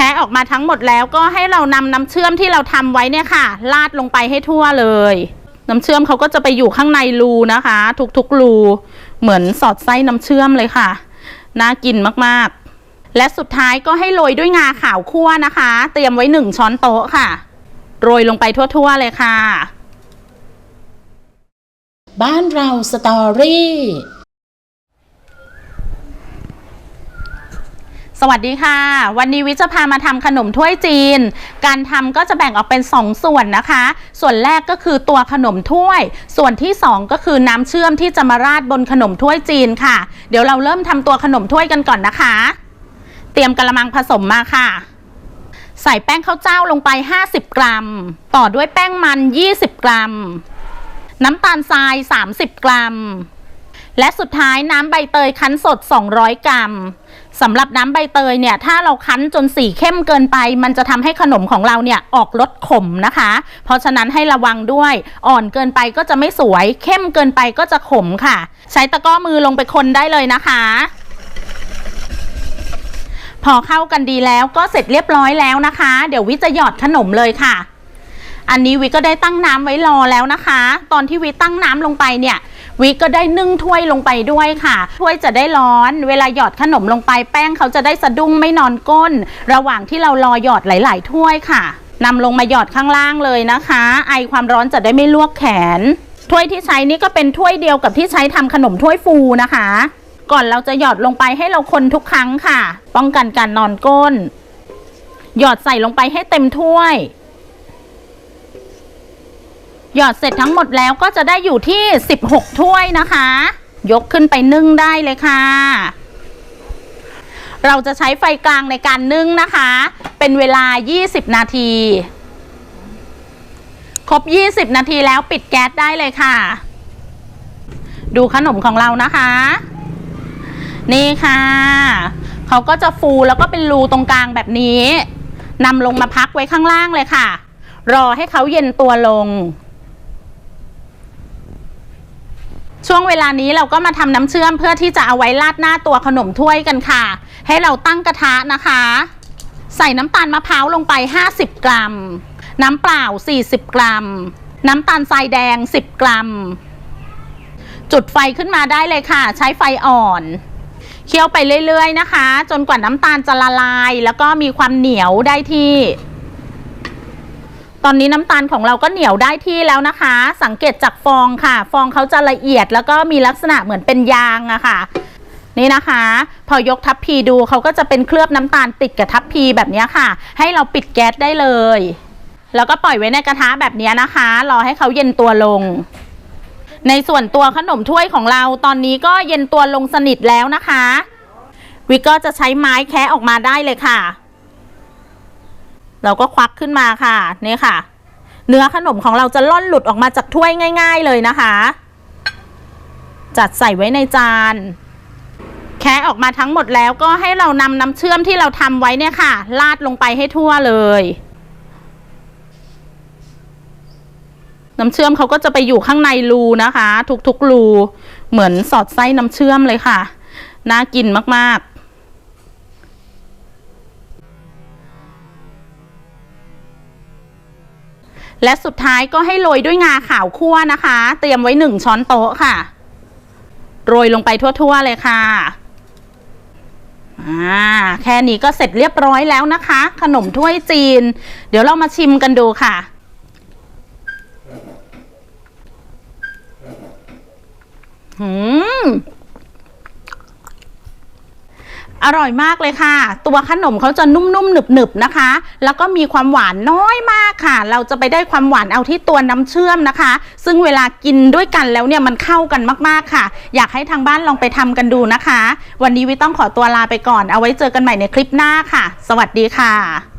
แคะออกมาทั้งหมดแล้วก็ให้เรานำน้ำเชื่อมที่เราทำไว้เนี่ยค่ะราดลงไปให้ทั่วเลย น้ำเชื่อมเขาก็จะไปอยู่ข้างในรูนะคะ ทุกๆรูเหมือนสอดไส้น้ำเชื่อมเลยค่ะน่ากินมากๆ และสุดท้ายก็ให้โรยด้วยงาขาวคั่วนะคะ เตรียมไว้หนึ่งช้อนโต๊ะค่ะ โรยลงไปทั่วๆเลยค่ะ บ้านเราสตอรี่ สวัสดีค่ะ วันนี้วิจะพามาทำขนมถ้วยจีน การทำก็จะแบ่งออกเป็น 2 ส่วนนะคะ ส่วนแรกก็คือตัวขนมถ้วย ส่วนที่ 2 ก็คือน้ำเชื่อมที่จะมาราดบนขนมถ้วยจีนค่ะ เดี๋ยวเราเริ่มทำตัวขนมถ้วยกันก่อนนะคะ เตรียมกระมังผสมมาค่ะ ใส่แป้งข้าวเจ้าลงไป 50 กรัม ต่อด้วยแป้งมัน 20 กรัม น้ำตาลทราย 30 กรัม และสุดท้ายน้ำใบเตยคั้นสด 200 กรัม สำหรับน้ำใบเตยเนี่ยถ้าเราคั้นจนสีเข้มเกินไป มันจะทำให้ขนมของเราเนี่ยออกรสขมนะคะ เพราะฉะนั้นให้ระวังด้วยอ่อนเกินไปก็จะไม่สวย เข้มเกินไปก็จะขมค่ะ ใช้ตะก้อมือลงไปคนได้เลยนะคะพอเข้ากันดีแล้วก็เสร็จเรียบร้อยแล้วนะคะ เดี๋ยววิจะหยอดขนมเลยค่ะ อันนี้วิก็ได้ตั้งน้ำไว้รอแล้วนะคะ ตอนที่วิตั้งน้ำลงไปเนี่ย วิก็ได้นึ่งถ้วยลงไปด้วยค่ะ ถ้วยจะได้ร้อน เวลาหยอดขนมลงไปแป้งเขาจะได้สะดุ้งไม่นอนก้น ระหว่างที่เรารอหยอดหลาย ๆ ถ้วยค่ะนำลงมาหยอดข้างล่างเลยนะคะ ไอความร้อนจะได้ไม่ลวกแขน ถ้วยที่ใช้นี่ก็เป็นถ้วยเดียวกับที่ใช้ทำขนมถ้วยฟูนะคะ ก่อนเราจะหยอดลงไปให้เราคนทุกครั้งค่ะ ป้องกันการนอนก้น หยอดใส่ลงไปให้เต็มถ้วย หยอดเสร็จทั้งหมดแล้วก็จะได้อยู่ที่ 16 ถ้วยนะคะ ยกขึ้นไปนึ่งได้เลยค่ะ เราจะใช้ไฟกลางในการนึ่งนะคะ เป็นเวลา 20 นาที ครบ 20 นาทีแล้วปิดแก๊สได้เลยค่ะ ดูขนมของเรานะคะ นี่ค่ะ เขาก็จะฟูแล้วก็เป็นรูตรงกลางแบบนี้นำลงมาพักไว้ข้างล่างเลยค่ะ รอให้เขาเย็นตัวลง ช่วงเวลานี้เราก็มาทำน้ำเชื่อมเพื่อที่จะเอาไว้ราดหน้าตัวขนมถ้วยกันค่ะ ให้เราตั้งกระทะนะคะ ใส่น้ำตาลมะพร้าวลงไป 50 กรัม น้ำเปล่า 40 กรัม น้ำตาลทรายแดง 10 กรัม จุดไฟขึ้นมาได้เลยค่ะ ใช้ไฟอ่อนเคี่ยวไปเรื่อยๆนะคะ จนกว่าน้ำตาลจะละลาย แล้วก็มีความเหนียวได้ที่ อนนี้น้ำตาลของเราก็เหนียวได้ที่แล้วนะคะ สังเกตจากฟองค่ะ ฟองเขาจะละเอียดแล้วก็มีลักษณะเหมือนเป็นยางอะค่ะ นี่นะคะ พอยกทัพพีดูเขาก็จะเป็นเคลือบน้ำตาลติดกับทัพพีแบบนี้ค่ะ ให้เราปิดแก๊สได้เลย แล้วก็ปล่อยไว้ในกระทะแบบนี้นะคะ รอให้เขาเย็นตัวลงในส่วนตัวขนมถ้วยของเราตอนนี้ก็เย็นตัวลงสนิทแล้วนะคะ วิกก็จะใช้ไม้แคะออกมาได้เลยค่ะ เราก็ควักขึ้นมาค่ะนี่ค่ะ เนื้อขนมของเราจะล่อนหลุดออกมาจากถ้วยง่าย ๆ เลยนะคะ จัดใส่ไว้ในจาน แคะออกมาทั้งหมดแล้วก็ให้เรานำน้ำเชื่อมที่เราทำไว้เนี่ยค่ะราดลงไปให้ทั่วเลยน้ำเชื่อมเขาก็จะไปอยู่ข้างในรูนะคะ ทุกๆรู เหมือนสอดไส้น้ำเชื่อมเลยค่ะ น่ากินมากๆ และสุดท้ายก็ให้โรยด้วยงาขาวคั่วนะคะ เตรียมไว้หนึ่งช้อนโต๊ะค่ะ โรยลงไปทั่วๆเลยค่ะอ่าแค่นี้ก็เสร็จเรียบร้อยแล้วนะคะ ขนมถ้วยจีน เดี๋ยวเรามาชิมกันดูค่ะ หืม อร่อยมากเลยค่ะ ตัวขนมเขาจะนุ่มๆหนึบๆนะคะ แล้วก็มีความหวานน้อยมากค่ะ เราจะไปได้ความหวานเอาที่ตัวน้ำเชื่อมนะคะ ซึ่งเวลากินด้วยกันแล้วเนี่ยมันเข้ากันมากๆค่ะ อยากให้ทางบ้านลองไปทำกันดูนะคะ วันนี้วิต้องขอตัวลาไปก่อน เอาไว้เจอกันใหม่ในคลิปหน้าค่ะ สวัสดีค่ะ